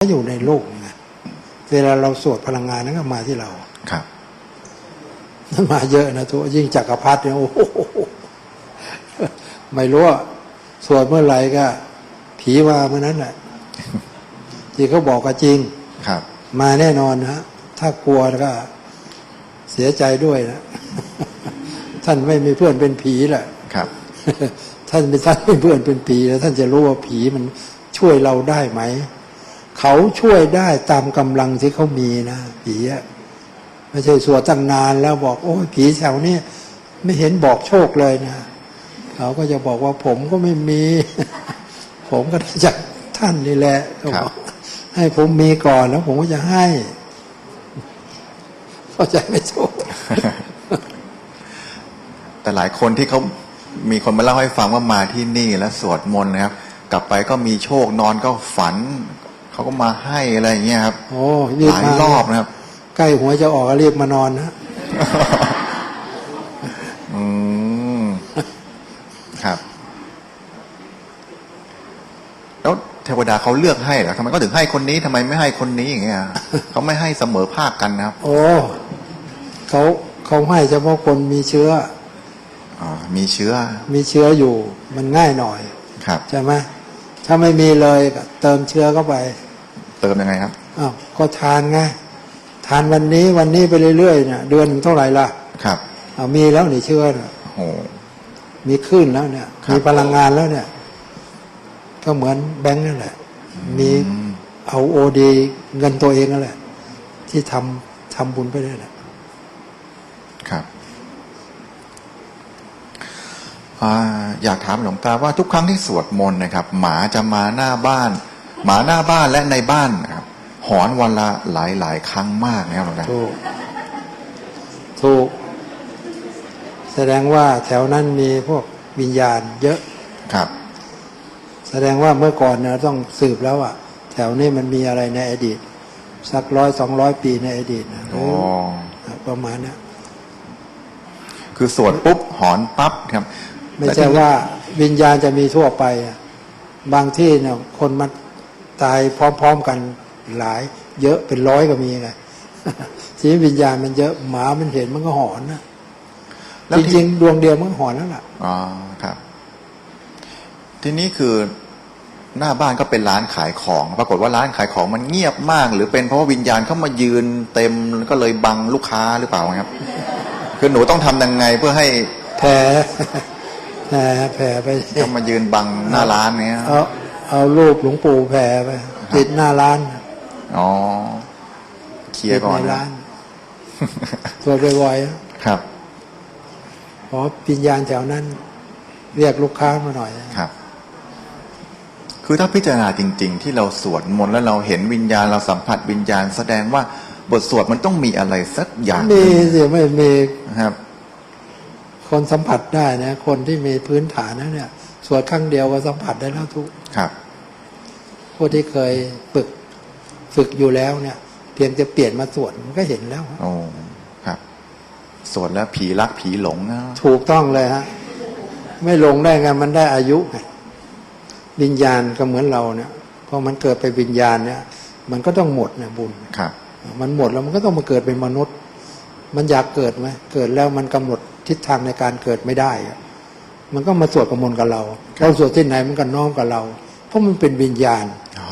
ก็อยู่ในโลกไงเวลาเราสวดพลังงานนั้นก็มาที่เราครับมันมาเยอะนะทุกยิ่งจักรพรรดิเนี่ยโอ้โหไม่รู้ว่าสวดเมื่อไหร่ก็ ผีมาเมื่อนั้นแหละที่เขาบอกก็จริงครับ มาแน่นอนนะถ้ากลัวก็ เสียใจด้วยนะท่านไม่มีเพื่อนเป็นผีแหละครับ ท่านเป็นท่านเป็นเพื่อนเป็นผีแล้ว ท่านจะรู้ว่าผีมันช่วยเราได้ไหม เขาช่วยได้ตามกำลังที่เขามีนะผีอะไม่ใช่สวดตั้งนานแล้วบอก โอ้ยผีแถวนี้ไม่เห็นบอกโชคเลยนะ เขาก็จะบอกว่าผมก็ไม่มี ผมก็ได้จากท่านนี่แหละเขาบอกให้ผมมีก่อนแล้วผมก็จะให้เข้าใจไหม่ถูกแต่หลายคนที่เขามีคนมาเล่าให้ฟังว่ามาที่นี่แล้วสวดมนต์นะครับ กลับไปก็มีโชคนอนก็ฝัน เขาก็มาให้อะไรอย่างเงี้ยครับ โอ้รีหบลายมารอบนะครับ ใกล้หัวจะออกก็รีบมานอนนะอืมครับ แล้วเทวดาเขาเลือกให้เหรอทำไมก็ถึงให้คนนี้ทำไมไม่ให้คนนี้อย่างเงี้ยเขาไม่ให้เสมอภาคกันนะครับ โอ้เขาเขาให้เฉพาะคนมีเชื้ออ๋อมีเชื้อ มีเชื้ออยู่ มันง่ายหน่อย ครับใช่ไหมถ้าไม่มีเลยก็เติมเชื้อเข้าไป เติมยังไงครับอ้าวก็ทานไงทานวันนี้วันนี้ไปเรื่อยๆเนี่ยเดือนหนึ่งเท่าไหร่ล่ะครับเอามีแล้วนี่เชื้อน่ะโอ้มีขึ้นแล้วเนี่ยครับมีพลังงานแล้วเนี่ย ก็เหมือนแบงค์นั่นแหละ มีอืมเอาโอดีเงินตัวเองนั่นแหละ ที่ทำทำบุญไปด้วยแหละครับอาอยากถามหลวงตาว่าทุกครั้งที่สวดมนต์นะครับ หมาจะมาหน้าบ้าน หมาหน้าบ้านและในบ้านนะครับหอนวันละหลายหลายๆครั้งมากนะครับหลวงตาถูกถูก แสดงว่าแถวนั้นมีพวกวิญญาณเยอะครับ แสดงว่าเมื่อก่อนเนี่ยต้องสืบแล้วอะแถวนี้มันมีอะไรในอดีต สักร้อยสองร้อยปีในอดีตนะอ๋อประมาณเนี้ยคือสวดปุ๊บหอนปั๊บครับ ไม่และใช่ที่ว่าวิญญาณจะมีทั่วไปอะบางที่เนี่ยคนมัน ตายพร้อม ๆกันหลาย เยอะเป็นร้อยก็มีไงทีนี้วิญญาณมันเยอะหมามันเห็นมันก็หอนนะแล้วจที่ริงๆดวงเดียวมันก็หอนแล้วล่ะอ๋อครับ ทีนี้คือหน้าบ้านก็เป็นร้านขายของ ปรากฏว่าร้านขายของมันเงียบมาก หรือเป็นเพราะว่าวิญญาณเข้ามายืนเต็มก็เลยบังลูกค้าหรือเปล่าครับ คือหนูต้องทำยังไงเพื่อให้แผ่แผ่แผ่ไปเข้ามายืนบังหน้าร้านเนี้ย เอาเอารูปหลวงปู่แผ่ไปติดหน้าร้าน อ๋อ เคลียติร์ดก่อในนร้านสวดบ่อยๆครับขอปิญญาณแถวนั้น เรียกลูกค้ามาหน่อยครับ คือถ้าพิจารณาจริง ๆ ที่เราสวดมนต์แล้วเราเห็นวิญญาณเราสัมผัสวิญญาณแสดงว่าบทสวดมันต้องมีอะไรสักอย่างหมีนึ่งสิไม่มีนะครับ คนสัมผัสได้นะ คนที่มีพื้นฐานนะเนี่ย สวดครั้งเดียวก็สัมผัสได้แล้วทุกครับพวกที่เคยฝึกฝึกอยู่แล้วเนี่ย เพียงจะเปลี่ยนมาสวดมันก็เห็นแล้วโอ้ครับสวดแล้วผีรักผีหลงนะถูกต้องเลยฮะไม่ลงได้ไงมันได้อายุไงวิญญาณก็เหมือนเราเนี่ยพอมันเกิดไปนวิญญาณเนี่ย มันก็ต้องหมดเนี่ยบุญครับ มันหมดแล้วมันก็ต้องมาเกิดเป็นมนุษย์ มันอยากเกิดไหมเกิดแล้วมันกำหนดทิศทางในการเกิดไม่ได้อะ มันก็มาสวดกมลกับเราเราสวดที่ไหนมันก็น้อมกับเรา เพราะมันเป็นวิญญาณอ๋อ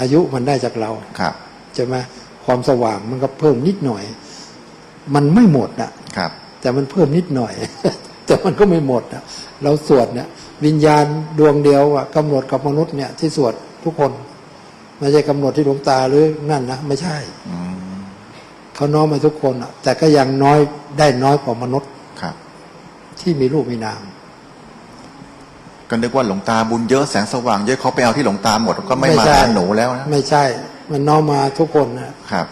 อายุมันได้จากเราครับใช่ไหมความสว่างมันก็เพิ่มนิดหน่อย มันไม่หมดนะครับ แต่มันเพิ่มนิดหน่อย แต่มันก็ไม่หมดนะเราสวดเนี่ย วิญญาณดวงเดียวอะกำหนดกับมนุษย์เนี่ยที่สวดทุกคนไม่ใช่กำหนดที่ดวงตาหรือนั่นนะไม่ใช่อืมเขาน้อมมาทุกคนอะแต่ก็ยังน้อยได้น้อยกว่ามนุษย์ครับ ที่มีรูปมีนามก็นึกว่าหลวงตาบุญเยอะแสงสว่างเยอะเขาไปเอาที่หลวงตาหมดก็ไม่ไม่มาใช่หาหนูแล้วนะไม่ใช่ มันน้อมมาทุกคนนะครับ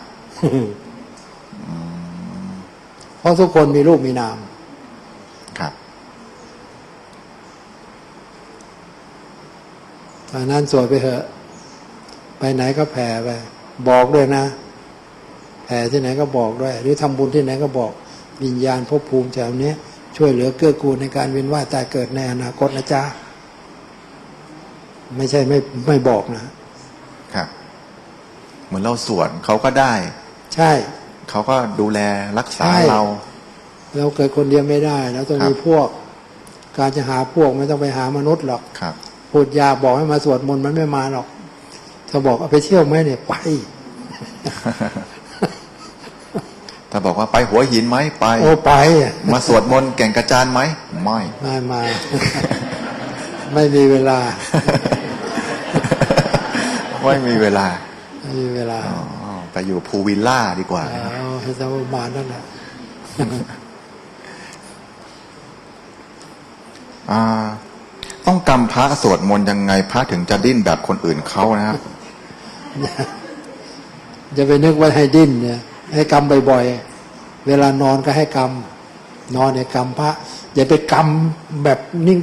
เพราะทุกคนมีรูปมีนามครับเพราะฉะนั้นสวดไปเถอะ ไปไหนก็แผ่ไป บอกด้วยนะ แผ่ที่ไหนก็บอกด้วย หรือทำบุญที่ไหนก็บอก วิญญาณภพภูมิแถวเนี้ย ช่วยเหลือเกื้อกูลในการเวียนว่ายตายเกิดในอนาคตนะจ๊ะไม่ใช่ไม่ไม่บอกนะครับ เหมือนเราสวดเขาก็ได้ ใช่ เขาก็ดูแลรักษาใช่เรา เราเกิดคนเดียวไม่ได้เราต้องครับมีพวก การจะหาพวกไม่ต้องไปหามนุษย์หรอกครับพูดยาบอกให้มาสวดมนต์มันไม่มาหรอก ถ้าบอกเอาไปเที่ยวไหมเนี่ยไป ถ้าบอกว่าไปหัวหินไหมไป โอ้ไปอะมาสวดมนต์แก่งกระจานไหมไม่ไม่มาไม่มีเวลา ไม่มีเวลาไม่มีเวลาอ๋อไปอยู่ภูวิลล่าดีกว่าเอาให้สักประมาณนั้นแหละอ่าต้องกำพระสวดมนต์ยังไงพระถึงจะดิ้นแบบคนอื่นเขานะครับจะไปนึกว่าให้ดิ้นเนี่ย ให้กำบ่อยๆ เวลานอนก็ให้กำนอนเนี่ยกำพระ อย่าไปกำแบบนิ่ง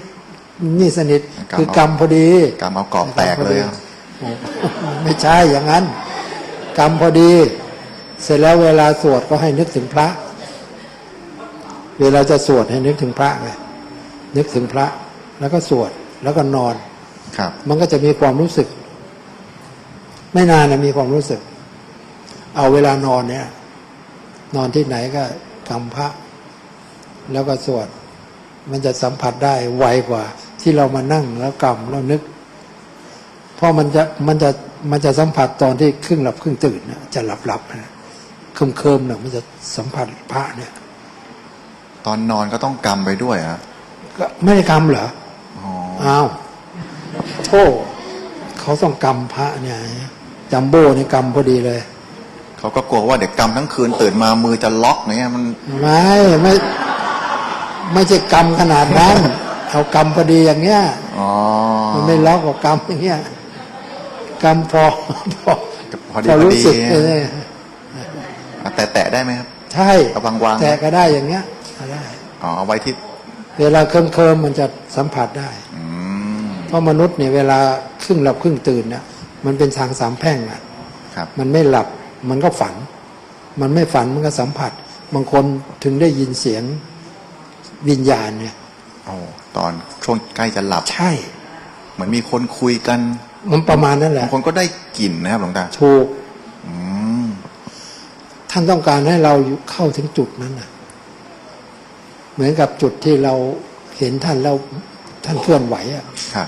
นี่สนิทกำเอาคือกำพอดีกำเอากรอบแตกเลยอะโอ้ไม่ใช่อย่างนั้นกำพอดี เสร็จแล้วเวลาสวดก็ให้นึกถึงพระ เวลาจะสวดให้นึกถึงพระไงนึกถึงพระ แล้วก็สวดแล้วก็นอน ครับ มันก็จะมีความรู้สึก ไม่นานนะมีความรู้สึก เอาเวลานอนเนี่ย นอนที่ไหนก็กำพระ แล้วก็สวด มันจะสัมผัสได้ไวกว่า ที่เรามานั่งแล้วกำแล้วนึก เพราะมันจะมันจะมันจะสัมผัสตอนที่ครึ่งหลับครึ่งตื่นนะจะหลับหลับๆนะเคิมเคิมๆนะมันจะสัมผัสพระเนี่ย ตอนนอนก็ต้องกำไปด้วยอะก็ไม่ได้กำเหรออ๋ออ้าวโธ่เขาต้องกำพระเนี่ยจัมโบ้นี่กำพอดีเลย เขาก็กลัวว่าเด็กกำทั้งคืนตื่นมามือจะล็อกเนี่ยมันไม่ไม่ไม่ใช่กำขนาดนั้น เอากำพอดีอย่างเงี้ยอ๋อมันไม่ล็อกกับกำอย่างเงี้ยกำพอพอพอดีพอพอรู้ดีสึกเออแต่แตะได้ไหมครับ ใช่เอาวางๆแต่ก็ได้อย่างเงี้ยก็ได้อ๋อเอาไว้ที่เวลาเคลิ้มเคิมๆมันจะสัมผัสได้อืมเพราะมนุษย์เนี่ยเวลาครึ่งหลับครึ่งตื่นน่ะมันเป็นทางสามแพร่งอะครับมันไม่หลับ มันก็ฝัน มันไม่ฝันมันก็สัมผัส บางคนถึงได้ยินเสียงวิญญาณเนี่ยโอ้ตอนช่วงใกล้จะหลับ ใช่ เหมือนมีคนคุยกัน มันประมาณนั้นแหบาละงคนก็ได้กลิ่นนะครับหลวงตาถูกอืมท่านต้องการให้เราอยู่เข้าถึงจุดนั้นน่ะเหมือนกับจุดที่เราเห็นท่านแล้วท่านเคลื่อนไหวอะครับ